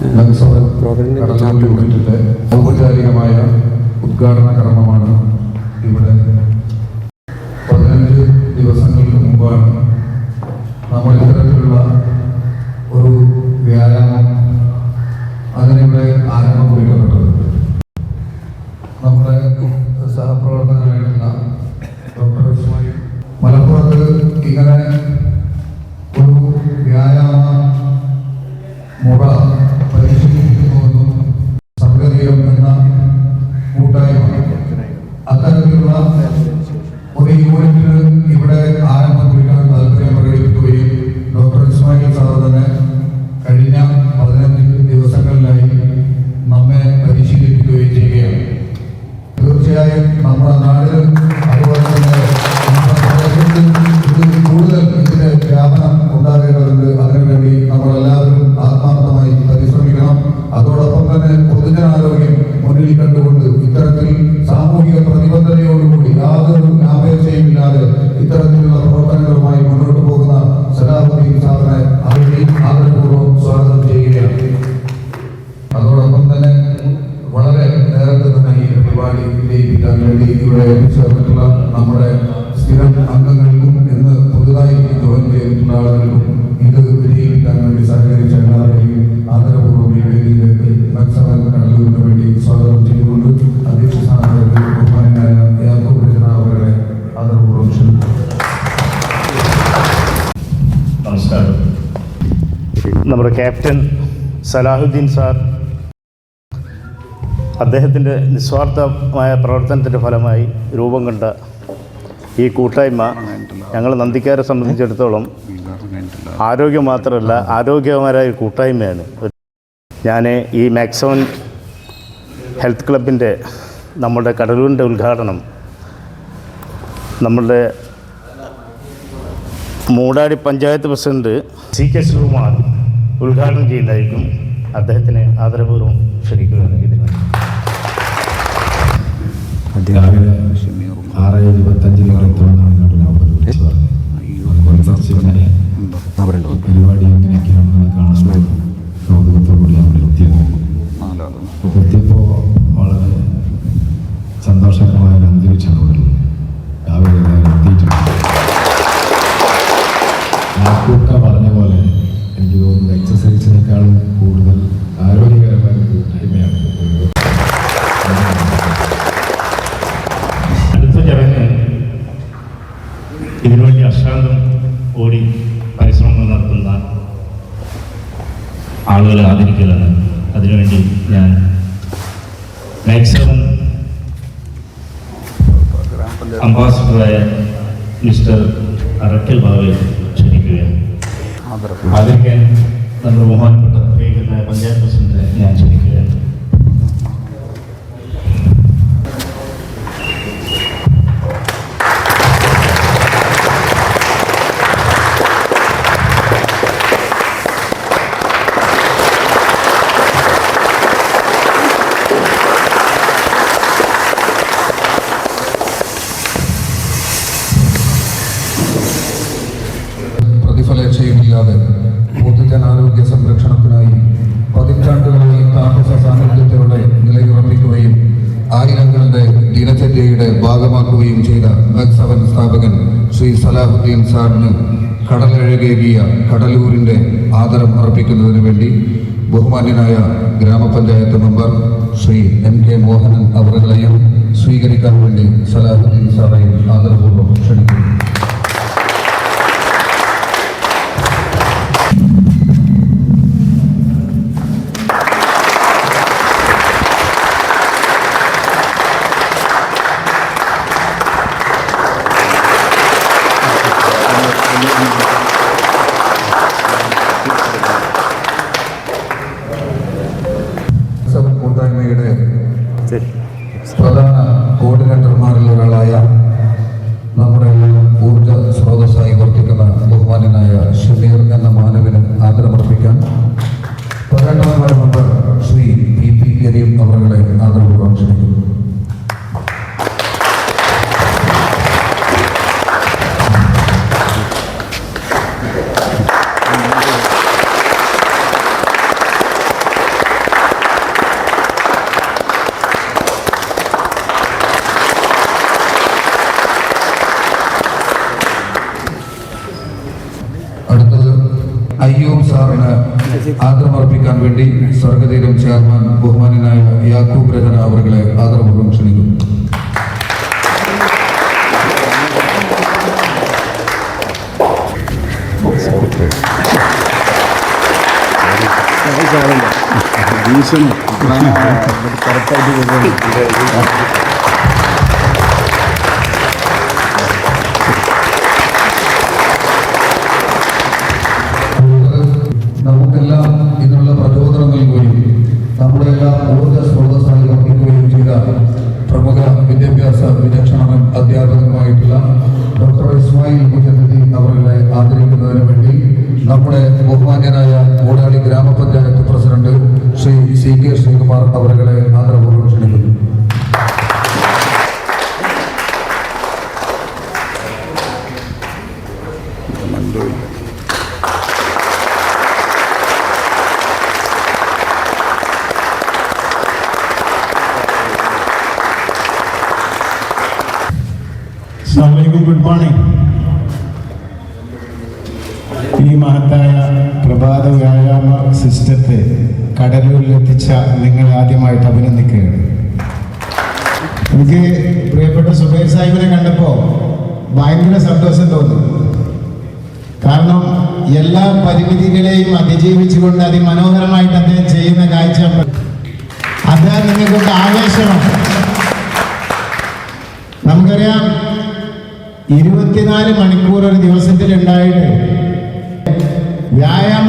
നഗരസഭ ഔപചാരികമായ ഉദ്ഘാടന കർമ്മമാണ് ഇവിടെ. പതിനഞ്ച് ദിവസങ്ങൾക്ക് മുമ്പാണ് നമ്മൾ ഇത്തരത്തിലുള്ള ഒരു വ്യായാമം അതിനിവിടെ ആരംഭം കുറിക്കപ്പെട്ടത് നമ്മുടെ സഹപ്രവർത്തകനായിട്ടുള്ള ഡോക്ടർ മലപ്പുറത്ത് ഇങ്ങനെ സലാഹുദ്ദീൻ സാർ അദ്ദേഹത്തിന്റെ നിസ്വാർത്ഥമായ പ്രവർത്തനത്തിന്റെ ഫലമായി രൂപം കണ്ട ഈ കൂട്ടായ്മ ഞങ്ങൾ നന്ദിക്കാരെ സംബന്ധിച്ചിടത്തോളം ആരോഗ്യം മാത്രമല്ല ആരോഗ്യകരമായ ഒരു കൂട്ടായ്മയാണ്. ഞാൻ ഈ മാക്സോൺ ഹെൽത്ത് ക്ലബിന്റെ നമ്മുടെ കടലൂരിന്റെ ഉദ്ഘാടനം നമ്മളുടെ Moodadi panchayat president C K Sreekumar ഉദ്ഘാടനം ചെയ്യുന്നതായിരിക്കും അദ്ദേഹത്തിന് ആദരപൂർവം ക്ഷണിക്കുകയാണ് ഇതിന് ആറ് ഇരുപത്തഞ്ചിന് പരിപാടി എങ്ങനെയൊക്കെയാണെന്ന് കാണാൻ ആളുകളെ ആദരിക്കലാണ് അതിനുവേണ്ടി ഞാൻ മാക്സിമം അംബാസിഡറായ മിസ്റ്റർ അറക്കൽ ബാബയെ ക്ഷണിക്കുകയാണ്. ആദരിക്കാൻ നമ്മുടെ ബഹുമാനപ്പെട്ട കടലഴകേകിയ കടലൂരിന്റെ ആദരം അർപ്പിക്കുന്നതിന് വേണ്ടി ബഹുമാന്യനായ ഗ്രാമപഞ്ചായത്ത് member Shri M K Mohanan അവരുടെയും സ്വീകരിക്കാൻ വേണ്ടി സലാഹുദ്ദീൻ സാറേയും ആദരപൂർവം ക്ഷണിക്കുന്നു. ആദരമർപ്പിക്കാൻ വേണ്ടി സ്വർഗതീരം ചെയർമാൻ ബഹുമാനായ യാക്കൂബ് രചന അവരുടെ ആദരപൂർവം ക്ഷണിക്കുന്നു. നമുക്കെല്ലാം നമ്മുടെ ബഹുമാന്യനായ മൂടാളി ഗ്രാമപഞ്ചായത്ത് president Shri C K Sreekumar അവരെ ആദരപൂർവം ക്ഷണിക്കുന്നു. ഗുഡ് മോർണിംഗ് മഹത്തായ പ്രഭാത വ്യായാമ സിസ്റ്റത്തെ കടലൂരിൽ എത്തിച്ച നിങ്ങൾ ആദ്യമായിട്ട് അഭിനന്ദിക്കുകയാണ്. എനിക്ക് പ്രിയപ്പെട്ട സുബൈർ സാഹിബിനെ കണ്ടപ്പോൾ ഭയങ്കര സന്തോഷം തോന്നി. കാരണം എല്ലാ പരിമിതികളെയും അതിജീവിച്ചുകൊണ്ട് അതിമനോഹരമായിട്ട് അദ്ദേഹം ചെയ്യുന്ന കാഴ്ച അത് നിങ്ങൾക്കൊക്കെ ആവേശമാണ്. നമുക്കറിയാം ഇരുപത്തിനാല് മണിക്കൂർ ഒരു ദിവസത്തിൽ ഉണ്ടായിട്ട്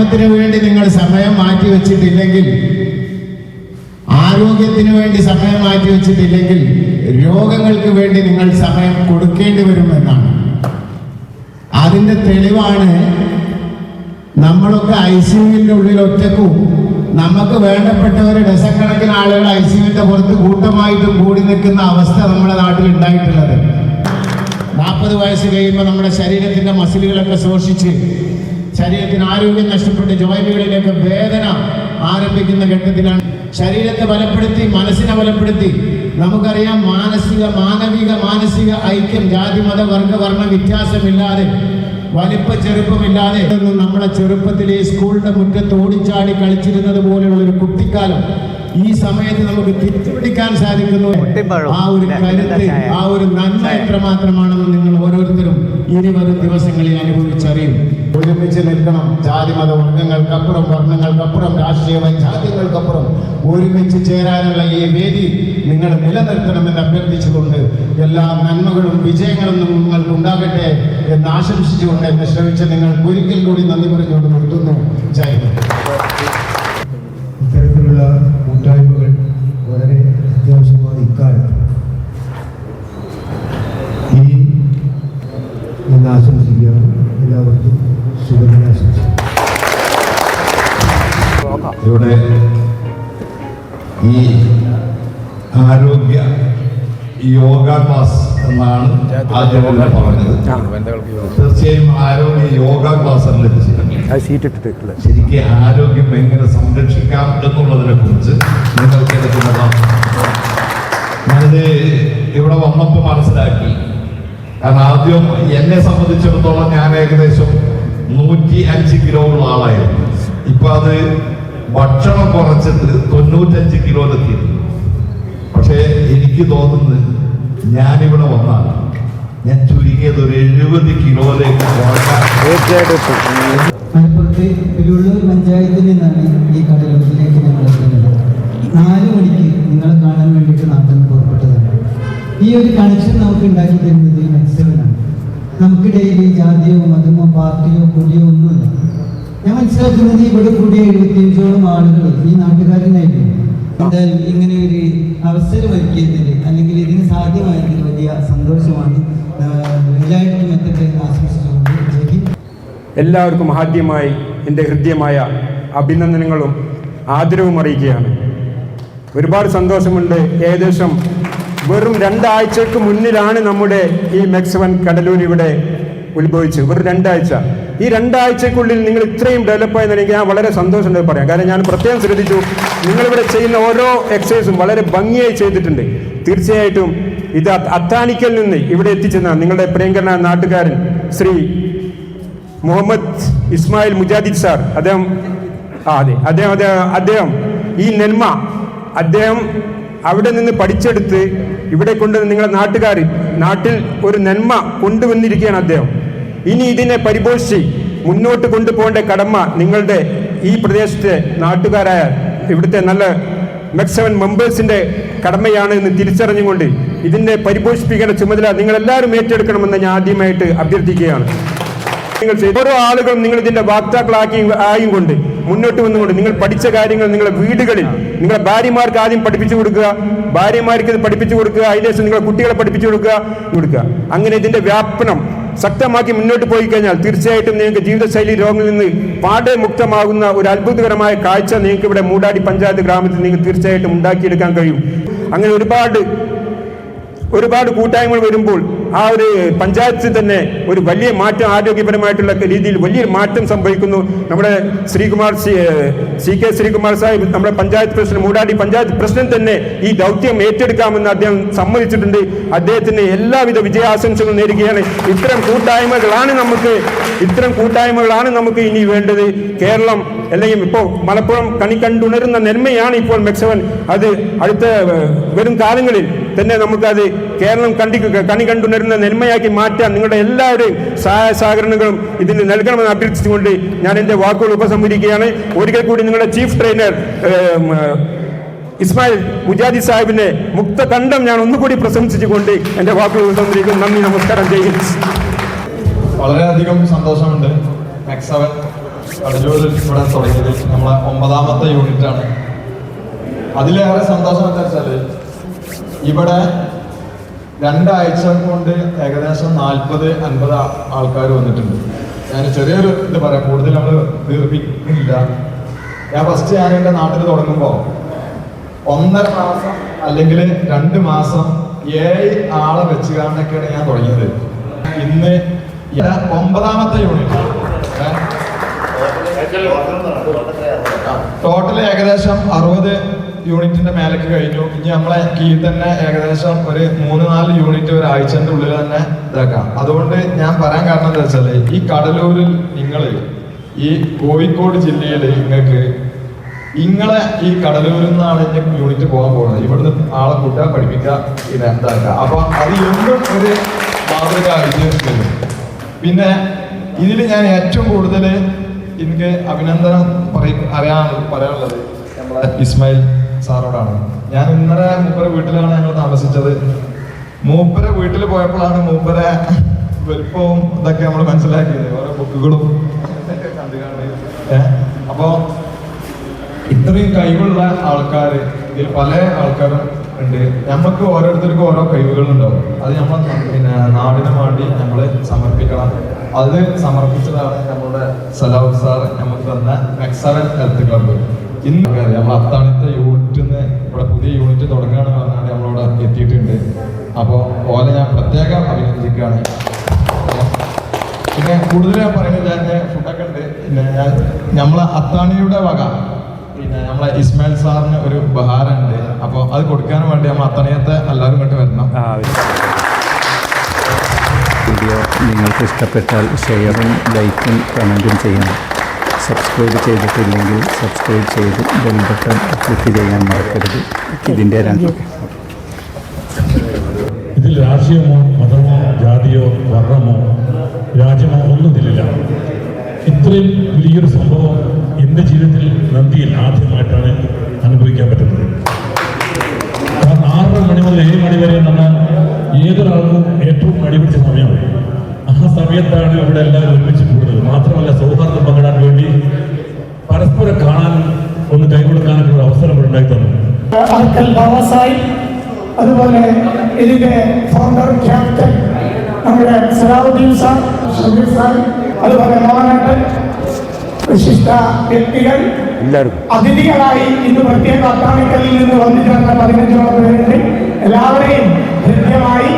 വ്യായാമത്തിന് വേണ്ടി നിങ്ങൾ സമയം മാറ്റി വെച്ചിട്ടില്ലെങ്കിൽ ആരോഗ്യത്തിന് വേണ്ടി സമയം മാറ്റി വെച്ചിട്ടില്ലെങ്കിൽ രോഗങ്ങൾക്ക് വേണ്ടി നിങ്ങൾ സമയം കൊടുക്കേണ്ടി വരുമെന്നാണ്. അതിന്റെ തെളിവാണ് നമ്മളൊക്കെ ഐ സിയുവിന്റെ ഉള്ളിൽ ഒറ്റക്കും നമുക്ക് വേണ്ടപ്പെട്ടവർ ഡസക്കണക്കിന് ആളുകൾ ഐ സിയുവിന്റെ പുറത്ത് കൂട്ടമായിട്ടും കൂടി നിൽക്കുന്ന അവസ്ഥ നമ്മുടെ നാട്ടിൽ ഉണ്ടായിട്ടുള്ളത്. നാൽപ്പത് വയസ്സ് കഴിയുമ്പോൾ നമ്മുടെ ശരീരത്തിന്റെ മസിലുകളൊക്കെ ശോഷിച്ച് ശരീരത്തിന് ആരോഗ്യം നഷ്ടപ്പെട്ട് ജോയിനുകളിലേക്ക് വേദന ആരംഭിക്കുന്ന ഘട്ടത്തിലാണ്. ശരീരത്തെ ബലപ്പെടുത്തി മനസ്സിനെ ബലപ്പെടുത്തി. നമുക്കറിയാം മാനസിക മാനവിക മാനസിക ഐക്യം ജാതി മത വർഗ വർണ വ്യത്യാസമില്ലാതെ വലിപ്പ ചെറുപ്പമില്ലാതെ നമ്മളെ ചെറുപ്പത്തിൽ ഈ സ്കൂളിന്റെ മുറ്റത്ത് ഓടിച്ചാടി കളിച്ചിരുന്നത് പോലെയുള്ള ഒരു കുട്ടിക്കാലം ഈ സമയത്ത് നമുക്ക് തിരിച്ചുപിടിക്കാൻ സാധിക്കുന്നു. ആ ഒരു കരുത്ത് ആ ഒരു നന്മ എത്രമാത്രമാണെന്ന് നിങ്ങൾ ഓരോരുത്തരും ഇനി വരും ദിവസങ്ങളിൽ അനുഭവിച്ചറിയും. ഒരുമിച്ച് നിൽക്കണം. ജാതി മത വർഗങ്ങൾക്കപ്പുറം വർണങ്ങൾക്കപ്പുറം രാഷ്ട്രീയ ജാതികൾക്കപ്പുറം ഒരുമിച്ച് ചേരാനുള്ള ഈ വേദി നിങ്ങൾ നിലനിർത്തണമെന്ന് അഭ്യർത്ഥിച്ചുകൊണ്ട് എല്ലാ നന്മകളും വിജയങ്ങളും നിങ്ങൾക്ക് ഉണ്ടാകട്ടെ എന്ന് ആശംസിച്ചുകൊണ്ട് എന്നെ ശ്രമിച്ച നിങ്ങൾ ഒരിക്കൽ കൂടി നന്ദി പറഞ്ഞുകൊണ്ട് നിർത്തുന്നു. ജയ് ഇത്തരത്തിലുള്ള ഇവിടെ ഈ ആരോഗ്യ യോഗ ക്ലാസ് എന്നാണ് ആദ്യം പറഞ്ഞത്. തീർച്ചയായും ആരോഗ്യ യോഗ ക്ലാസ് അല്ല ലഭിച്ചിട്ടുണ്ട് ശരിക്കും ആരോഗ്യം എങ്ങനെ സംരക്ഷിക്കാം എന്നുള്ളതിനെ കുറിച്ച് നിങ്ങൾക്ക് എടുക്കുന്നതാണ് ഞാനിത് ഇവിടെ വന്നപ്പോൾ മനസ്സിലാക്കി. കാരണം ആദ്യം എന്നെ സംബന്ധിച്ചിടത്തോളം ഞാൻ ഏകദേശം നൂറ്റി അഞ്ച് കിലോ ഉള്ള ആളായിരുന്നു. ഇപ്പൊ അത് ഭക്ഷണം കുറച്ചിട്ട് തൊണ്ണൂറ്റഞ്ച് കിലോയിലെത്തി പക്ഷേ എനിക്ക് തോന്നുന്നത് ഞാനിവിടെ വന്നാൽ ഞാൻ ചുരുങ്ങിയത് ഒരു എഴുപത് കിലോയിലേക്ക് മലപ്പുറത്തെ തിരുവള്ളൂർ പഞ്ചായത്തിൽ നിന്നാണ് ഈ കടലോരത്തിലേക്ക് ഞങ്ങൾ എത്തുന്നത്. നാല് മണിക്ക് നിങ്ങളെ കാണാൻ വേണ്ടിയിട്ട് നാട്ടിൽ നിന്ന് പുറപ്പെട്ടതാണ്. ഈ ഒരു കണക്ഷൻ നമുക്ക് ഉണ്ടാക്കി തരുന്നത് മെക്സവനാണ് നമുക്കിടയിൽ ജാതിയോ മതമോ പാർട്ടിയോ കൊടിയോ ഒന്നുമില്ല. മനസ്സിലാക്കുന്നത് ഇവിടെ കൂടിയ എഴുപത്തിയഞ്ചോളം ആളുകൾ ഈ നാട്ടുകാരനായിട്ട് എന്തായാലും ഇങ്ങനെ ഒരു അവസരം ഒരുക്കിയതിന് അല്ലെങ്കിൽ ഇതിന് സാധ്യമായതിന് വലിയ സന്തോഷമാണ്. എല്ലായിടത്തും എത്തട്ടെ ആശംസിച്ചുകൊണ്ട് എല്ലാവർക്കും ആദ്യമായി എന്റെ ഹൃദ്യമായ അഭിനന്ദനങ്ങളും ആദരവും അറിയിക്കുകയാണ്. ഒരുപാട് സന്തോഷമുണ്ട്. ഏകദേശം വെറും രണ്ടാഴ്ചക്ക് മുന്നിലാണ് നമ്മുടെ ഈ മെക്സവൻ കടലൂർ ഇവിടെ ഉത്ഭവിച്ചത്. വെറും രണ്ടാഴ്ച. ഈ രണ്ടാഴ്ചക്കുള്ളിൽ നിങ്ങൾ ഇത്രയും ഡെവലപ്പായി എനിക്ക് ഞാൻ വളരെ സന്തോഷമുണ്ട് പറയാം. കാരണം ഞാൻ പ്രത്യേകം ശ്രദ്ധിച്ചു നിങ്ങളിവിടെ ചെയ്യുന്ന ഓരോ എക്സസൈസും വളരെ ഭംഗിയായി ചെയ്തിട്ടുണ്ട്. തീർച്ചയായിട്ടും ഇത് അത്താനിക്കൽ നിന്ന് ഇവിടെ എത്തിച്ചെന്ന നിങ്ങളുടെ പ്രിയങ്കരനായ നാട്ടുകാരൻ ശ്രീ മുഹമ്മദ് ഇസ്മായിൽ മുജാദിദ് സാർ അദ്ദേഹം ആ അതെ അദ്ദേഹം അദ്ദേഹം അദ്ദേഹം ഈ നെന്മ അദ്ദേഹം അവിടെ നിന്ന് പഠിച്ചെടുത്ത് ഇവിടെ കൊണ്ട് നിങ്ങളുടെ നാട്ടുകാർ നാട്ടിൽ ഒരു നന്മ കൊണ്ടുവന്നിരിക്കുകയാണ് അദ്ദേഹം. ഇനി ഇതിനെ പരിപോഷി മുന്നോട്ട് കൊണ്ടുപോകേണ്ട കടമ നിങ്ങളുടെ ഈ പ്രദേശത്തെ നാട്ടുകാരായ ഇവിടുത്തെ നല്ല മെക്സവൻ മെമ്പേഴ്സിന്റെ കടമയാണ് എന്ന് തിരിച്ചറിഞ്ഞുകൊണ്ട് ഇതിനെ പരിപോഷിപ്പിക്കേണ്ട ചുമതല നിങ്ങൾ എല്ലാവരും ഏറ്റെടുക്കണമെന്ന് ഞാൻ ആദ്യമായിട്ട് അഭ്യർത്ഥിക്കുകയാണ്. നിങ്ങൾ ഓരോ ആളുകളും നിങ്ങൾ ഇതിന്റെ വാക്താക്കളാക്കി ആയും കൊണ്ട് മുന്നോട്ട് വന്നുകൊണ്ട് നിങ്ങൾ പഠിച്ച കാര്യങ്ങൾ നിങ്ങളുടെ വീടുകളിൽ നിങ്ങളുടെ ഭാര്യമാർക്ക് ആദ്യം പഠിപ്പിച്ചു കൊടുക്കുക ഭാര്യമാർക്ക് ഇത് പഠിപ്പിച്ചു കൊടുക്കുക അതിനുശേഷം നിങ്ങളുടെ കുട്ടികളെ പഠിപ്പിച്ചു കൊടുക്കുക കൊടുക്കുക. അങ്ങനെ ഇതിന്റെ വ്യാപനം ശക്തമാക്കി മുന്നോട്ട് പോയി കഴിഞ്ഞാൽ തീർച്ചയായിട്ടും നിങ്ങൾക്ക് ജീവിതശൈലി രോഗങ്ങളിൽ നിന്ന് പാടെ മുക്തമാകുന്ന ഒരു അത്ഭുതകരമായ കാഴ്ച നിങ്ങൾക്ക് ഇവിടെ മൂടാടി പഞ്ചായത്ത് ഗ്രാമത്തിൽ നിങ്ങൾക്ക് തീർച്ചയായിട്ടും ഉണ്ടാക്കിയെടുക്കാൻ കഴിയും. അങ്ങനെ ഒരുപാട് ഒരുപാട് കൂട്ടായ്മകൾ വരുമ്പോൾ ആ ഒരു പഞ്ചായത്തിൽ തന്നെ ഒരു വലിയ മാറ്റം ആരോഗ്യപരമായിട്ടുള്ള രീതിയിൽ വലിയൊരു മാറ്റം സംഭവിക്കുന്നു. നമ്മുടെ ശ്രീകുമാർ സി കെ ശ്രീകുമാർ സാഹിബ് നമ്മുടെ പഞ്ചായത്ത് പ്രസിഡന്റ് മൂടാടി പഞ്ചായത്ത് പ്രസിഡന്റ് തന്നെ ഈ ദൗത്യം ഏറ്റെടുക്കാമെന്ന് അദ്ദേഹം സമ്മതിച്ചിട്ടുണ്ട്. അദ്ദേഹത്തിന് എല്ലാവിധ വിജയാശംസകളും നേരുകയാണ്. ഇത്തരം കൂട്ടായ്മകളാണ് നമുക്ക് ഇത്തരം കൂട്ടായ്മകളാണ് നമുക്ക് ഇനി വേണ്ടത്. കേരളം അല്ലെങ്കിൽ ഇപ്പോൾ മലപ്പുറം കണി കണ്ടുണരുന്ന നന്മയാണ് ഇപ്പോൾ മെക്സവൻ. അത് അടുത്ത വരും കാലങ്ങളിൽ തന്നെ നമുക്കത് കേരളം കണ്ടി കണി കണ്ടുണരുന്ന നന്മയാക്കി മാറ്റാൻ നിങ്ങളുടെ എല്ലാവരുടെയും സഹായ സഹകരണങ്ങളും ഇതിന് നൽകണമെന്ന് അഭ്യർത്ഥിച്ചുകൊണ്ട് ഞാൻ എന്റെ വാക്കുകൾ ഉപസംഹരിക്കുകയാണ്. ഒരിക്കൽ കൂടി നിങ്ങളുടെ ചീഫ് ട്രെയിനർ ഇസ്മായിൽ മുജാദി മുക്ത കണ്ടം ഞാൻ ഒന്നുകൂടി പ്രശംസിച്ചുകൊണ്ട് എന്റെ വാക്കുകൾ ഉപസംഹരിക്കും നന്ദി നമസ്കാരം. ചെയ്യും വളരെയധികം സന്തോഷമുണ്ട്. മെക്സവൻ കടലൂരിൽ ഇവിടെ തുടങ്ങിയത് നമ്മളെ ഒമ്പതാമത്തെ യൂണിറ്റ് ആണ് അതിലേറെ സന്തോഷം എന്താ വെച്ചാൽ ഇവിടെ രണ്ടാഴ്ച കൊണ്ട് ഏകദേശം നാൽപ്പത് അൻപത് ആൾക്കാർ വന്നിട്ടുണ്ട്. ഞാൻ ചെറിയൊരു ഇത് പറയാം. കൂടുതൽ നമ്മൾ ദീർഘിക്കുന്നില്ല. ഞാൻ ഫസ്റ്റ് ഞാൻ എന്റെ നാട്ടിൽ തുടങ്ങുമ്പോൾ ഒന്നര മാസം അല്ലെങ്കിൽ രണ്ട് മാസം ഏഴ് ആളെ വെച്ച് കാണാനൊക്കെയാണ് ഞാൻ തുടങ്ങിയത്. ഇന്ന് ഒമ്പതാമത്തെ യൂണിറ്റ് ടോട്ടൽ ഏകദേശം അറുപത് യൂണിറ്റിന്റെ മേലേക്ക് കഴിഞ്ഞു. ഇനി നമ്മളെ കീഴിൽ തന്നെ ഏകദേശം ഒരു മൂന്ന് നാല് യൂണിറ്റ് ഒരാഴ്ചന്റെ ഉള്ളിൽ തന്നെ ഇതാക്കാം. അതുകൊണ്ട് ഞാൻ പറയാൻ കാരണം എന്താ വെച്ചാൽ ഈ കടലൂരിൽ നിങ്ങൾ ഈ കോഴിക്കോട് ജില്ലയിൽ നിങ്ങൾക്ക് നിങ്ങളെ ഈ കടലൂരിൽ നിന്നാണ് എന്റെ യൂണിറ്റ് പോകാൻ പോകുന്നത്. ഇവിടുന്ന് ആളെ കൂട്ടുക പഠിപ്പിക്കുക ഇത് എന്താക്കുക അപ്പൊ അത് എന്നും ഒരു മാതൃക വിജയിച്ചിട്ടുണ്ട് പിന്നെ ഇതിൽ ഞാൻ ഏറ്റവും കൂടുതൽ എനിക്ക് അഭിനന്ദനം പറയും പറയാനുള്ളത് നമ്മളെ ഇസ്മായിൽ സാറോടാണ്. ഞാൻ ഇന്നലെ മൂപ്പര വീട്ടിലാണ് ഞങ്ങൾ താമസിച്ചത്. മൂപ്പര വീട്ടിൽ പോയപ്പോഴാണ് മൂപ്പര വലിപ്പവും ഇതൊക്കെ നമ്മൾ മനസ്സിലാക്കിയത്. ഓരോ ബുക്കുകളും കണ്ടു കണ്ട് ഏഹ് അപ്പോ ഇത്രയും കഴിവുള്ള ആൾക്കാർ ഇതിൽ പല ആൾക്കാരും ഉണ്ട്. നമുക്ക് ഓരോരുത്തർക്കും ഓരോ കഴിവുകളുണ്ടാവും. അത് നമ്മൾ പിന്നെ നാടിന് വേണ്ടി നമ്മൾ സമർപ്പിക്കണം. അത് സമർപ്പിച്ചതാണ് നമ്മുടെ സലാഹ് സാർ നമുക്ക് തന്ന എക്സലൻ ഹെൽത്ത് ക്ലബ്ബ് ഇന്ന് നമ്മൾ അത്താണത്തെ പുതിയ യൂണിറ്റ് തുടങ്ങുകയാണെന്ന് പറഞ്ഞാൽ നമ്മളവിടെ എത്തിയിട്ടുണ്ട്. അപ്പോൾ ഓലെ ഞാൻ പ്രത്യേകം അഭിനന്ദിക്കുകയാണ്. പിന്നെ കൂടുതൽ ഞാൻ പറയുന്നത് എന്റെ ഫുഡൊക്കെ ഉണ്ട്. പിന്നെ ഞാൻ നമ്മളെ അത്താണിയുടെ വക. പിന്നെ നമ്മളെ ഇസ്മായിൽ സാറിന് ഒരു ഉപഹാരമുണ്ട്. അപ്പോൾ അത് കൊടുക്കാൻ വേണ്ടി നമ്മൾ അത്താണിയത്തെ എല്ലാവരും ഇങ്ങോട്ട് വരണം. വീഡിയോ നിങ്ങൾക്ക് ഇഷ്ടപ്പെട്ടാൽ ഷെയറും ലൈക്കും കമന്റും ചെയ്യണം. സബ്സ്ക്രൈബ് ചെയ്തിട്ടില്ലെങ്കിൽ സബ്സ്ക്രൈബ് ചെയ്ത് ബെൽ ബട്ടൺ ക്ലിക്ക് ചെയ്യാൻ മറക്കരുത്. ഇതിന്റെ രണ്ട് ഇതിൽ രാഷ്ട്രീയമോ മതമോ ജാതിയോ വർണമോ രാജ്യമോ ഒന്നും ഇതിലില്ല ഇത്രയും വലിയൊരു സംഭവം എന്റെ ജീവിതത്തിൽ നന്ദിയിൽ ആദ്യമായിട്ടാണ് അനുഭവിക്കാൻ പറ്റുന്നത്. കാരണം ആറര മണി മുതൽ ഏഴ് മണി വരെ നമ്മൾ ഏതൊരാൾക്കും ഏറ്റവും അടിപിടിച്ച സമയമാണ്. ആ സമയത്താണ് ഇവിടെ എല്ലാവരും ഒരുമിച്ച് കൂടുന്നത്. മാത്രമല്ല സൗഹാർദ്ദം പങ്കിടാൻ വേണ്ടി പരസ്പരം കാണാൻ ഒന്ന് കൈകൊടുക്കാനൊക്കെ തന്നു അർക്കൽ അതുപോലെ ഇതിന്റെ ഫൗണ്ടർ ക്യാപ്റ്റൻ നമ്മുടെ സലാഹുദ്ദീൻ സാർ ഷബീർ സാർ അതുപോലെ മോഹനട്ടൻ വിശിഷ്ട വ്യക്തികൾ അതിഥികളായി ഇന്ന് പ്രത്യേക അത്താണിക്കലിൽ നിന്ന് വന്നു ചേർന്ന പതിനഞ്ചോളം പേരുണ്ട് എല്ലാവരെയും ഹൃദ്യമായി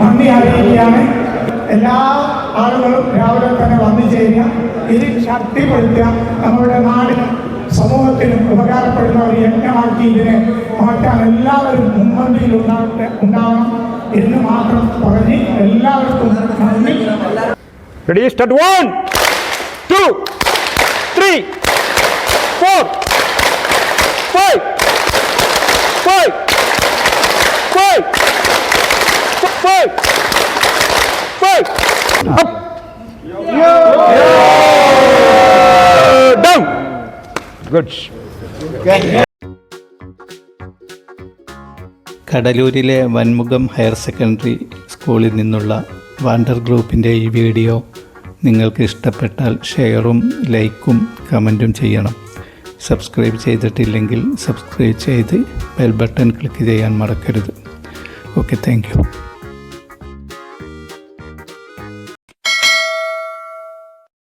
നന്ദി അറിയിക്കുകയാണ്. എല്ലാ ആളുകളും രാവിലെ തന്നെ വന്നു ചേരുക ഇത് ശക്തിപ്പെടുത്തുക നമ്മുടെ നാടിനും സമൂഹത്തിനും ഉപകാരപ്പെടുന്ന ഒരു യജ്ഞമാക്കി ഇതിനെ മാറ്റാൻ എല്ലാവരും മുൻപന്തിയിൽ ഉണ്ടാകട്ടെ ഉണ്ടാവണം എന്ന് മാത്രം പറഞ്ഞ് എല്ലാവർക്കും നന്ദി ready start one two three four five five five five five up down Good കടലൂരിലെ വൻമുഖം higher secondary സ്കൂളിൽ നിന്നുള്ള വാണ്ടർ ഗ്രൂപ്പിന്റെ ഈ വീഡിയോ നിങ്ങൾക്ക് ഇഷ്ടപ്പെട്ടാൽ ഷെയറും ലൈക്കും കമന്റും ചെയ്യണം. സബ്സ്ക്രൈബ് ചെയ്തിട്ടില്ലെങ്കിൽ സബ്സ്ക്രൈബ് ചെയ്ത് ബെൽ ബട്ടൺ ക്ലിക്ക് ചെയ്യാൻ മറക്കരുത്. Okay thank